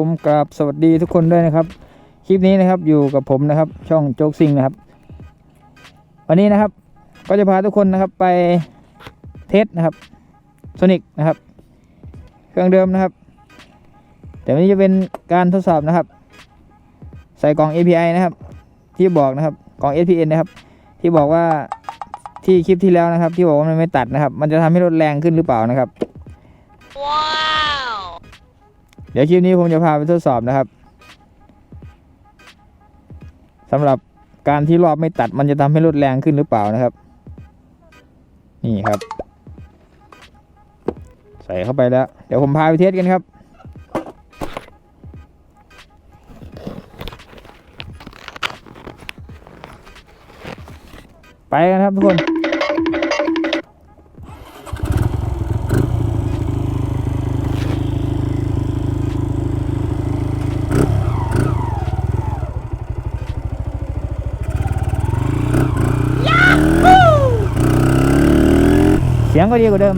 ผมกราบสวัสดีทุกคนด้วยนะครับ คลิปนี้นะครับอยู่กับผมนะครับ ช่องโจ๊กซิงนะครับ วันนี้นะครับ ก็จะพาทุกคนนะครับไปเทสนะครับโซนิกนะครับ เครื่องเดิมนะครับ แต่วันนี้จะเป็นการทดสอบนะครับ ใส่กล่อง API นะครับ ที่บอกนะครับกล่อง SPN นะครับ ที่บอกว่าที่คลิปที่แล้วนะครับ ที่บอกว่ามันไม่ตัดนะครับ มันจะทำให้รถแรงขึ้นหรือเปล่านะครับ Wow! เดี๋ยวคลิปนี้ผมจะพาไปทดสอบนะครับสำหรับการที่รอบไม่ตัดมันจะทำให้รถแรงขึ้นหรือเปล่านะครับ นี่ครับ ใส่เข้าไปแล้ว เดี๋ยวผมพาไปเทสกันครับไปกันครับทุกคน เสียงก็ดีกว่าเดิม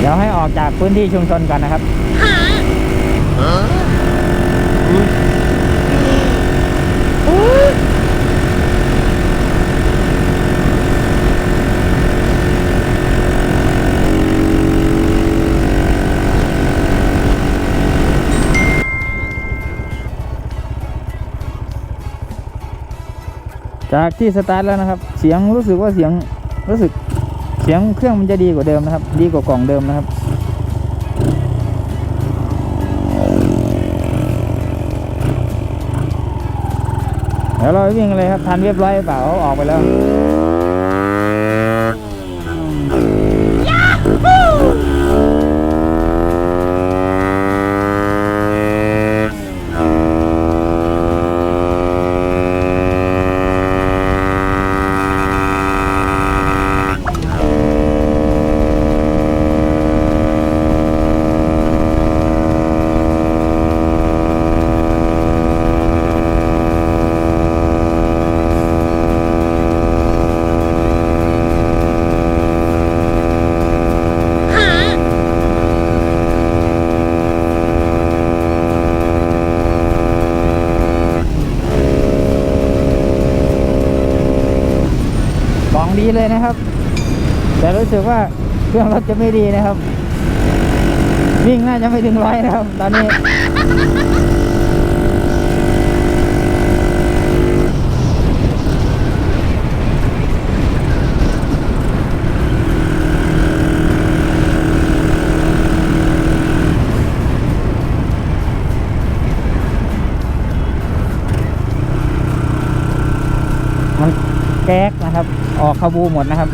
เดี๋ยวให้ออกจาก พื้นที่ชุมชนก่อนนะครับจากที่สตาร์ทแล้วนะครับ เสียงรู้สึกว่าเสียงรู้สึกเสียงเครื่องมันจะดีกว่าเดิมนะครับ ดีกว่ากล่องเดิมนะครับ ดี๋ยวเราวิ่งเลยครับทันเรียบร้อยเปล่าออกไปแล้ว ดีเลยนะครับ แต่รู้สึกว่าเครื่องรถจะไม่ดีนะครับ วิ่งน่าจะไม่ถึงร้อยนะครับ ตอนนี้มันแก๊กนะครับ ออกขบูหมดนะครับ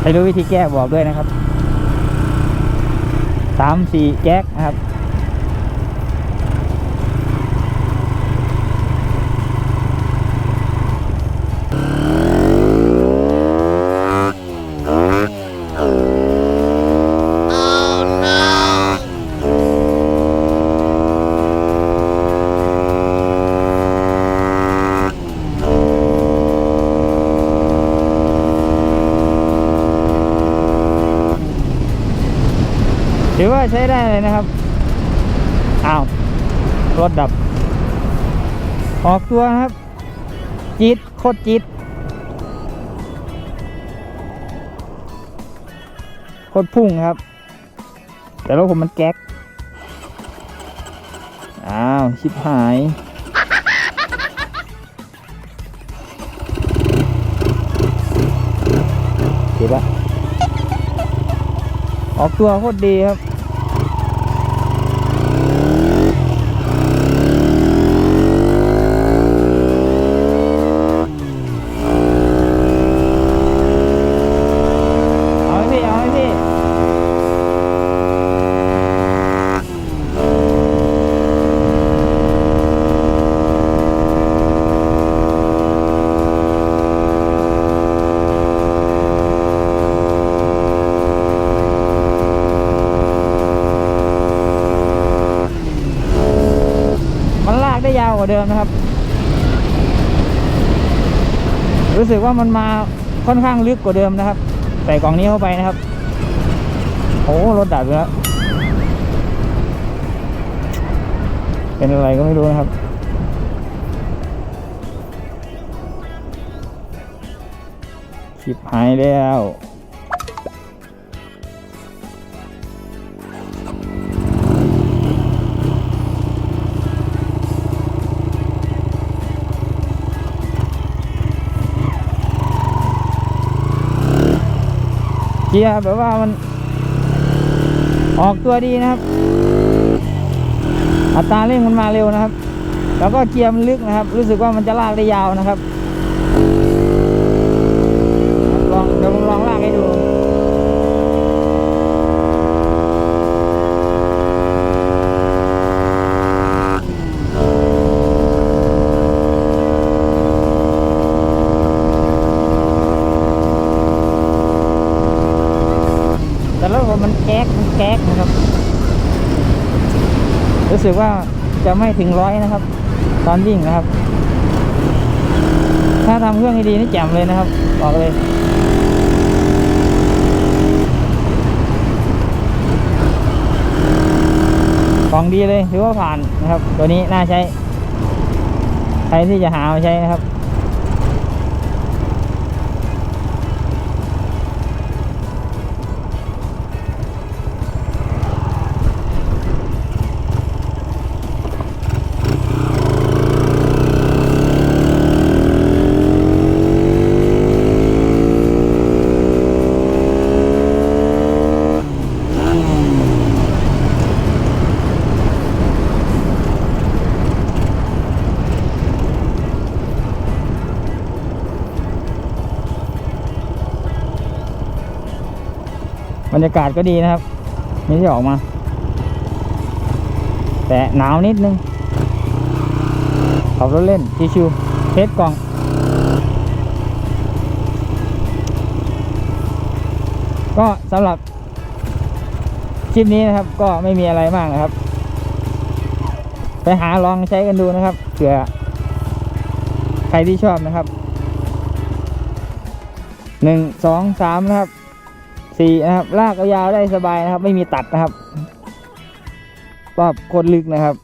ใครรู้วิธีแก้บอกด้วยนะครับสามสี่แก๊กนะครับ ถือว่าใช้ได้เลยนะครับ อ้าว รถดับ ออกตัวครับจี๊ดโคตรจี๊ดโคตรพุ่งครับ แต่รถผมมันแก๊ก อ้าว ชิบหายเห็นปะออกตัวโคตรดีครับ เอาให้พี่ เอาให้พี่าว กว่าเดิมนะครับ รู้สึกว่ามันมาค่อนข้างลึกกว่าเดิมนะครับ ใส่กล่องนี้เข้าไปนะครับ โอ้รถดับแล้ว เป็นอะไรก็ไม่รู้นะครับชิบหายแล้ว เกียร์แบบว่ามัน ออกตัวดีนะครับ อัตราเร่งมันมาเร็วนะครับ แล้วก็เกียร์มันลึกนะครับ รู้สึกว่ามันจะลากได้ยาวนะครับ ลองเดี๋ยวผมลองลากให้ดู แต่รถผมมันแก๊กมันแก๊กนะครับ รู้สึกว่าจะไม่ถึงร้อยนะครับ ตอนวิ่งนะครับ ถ้าทำเครื่องให้ดีนี่แจ่มเลยนะครับบอกเลยของดีเลยถือว่าผ่านนะครับ ตัวนี้น่าใช้ใครที่จะหามาใช้นะครับ บรรยากาศก็ดีนะครับ นี่ที่ออกมา แต่หนาวนิดนึงขับรถเล่นชิวๆเทสกล่องก็สำหรับคลิปนี้นะครับก็ไม่มีอะไรมากนะครับ ไปหาลองใช้กันดูนะครับเผื่อใครที่ชอบนะครับหนึ่งสองสามนะครับ สี่นะครับลากยาวได้สบายนะครับ ไม่มีตัดนะครับรอบโคตรลึกนะครับ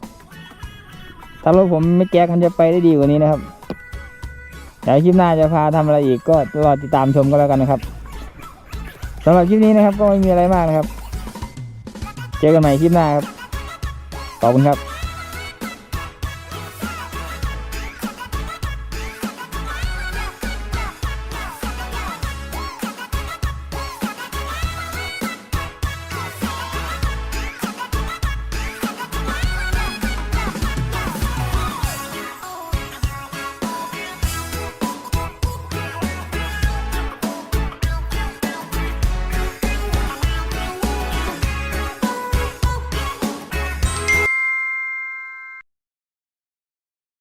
ถ้ารถผมไม่แก๊กมันจะไปได้ดีกว่านี้นะครับเดี๋ยวคลิปหน้าจะพาทำอะไรอีกก็รอติดตามชมกันแล้วกันนะครับสำหรับคลิปนี้นะครับก็ไม่มีอะไรมากนะครับ เจอกันใหม่คลิปหน้าครับขอบคุณครับ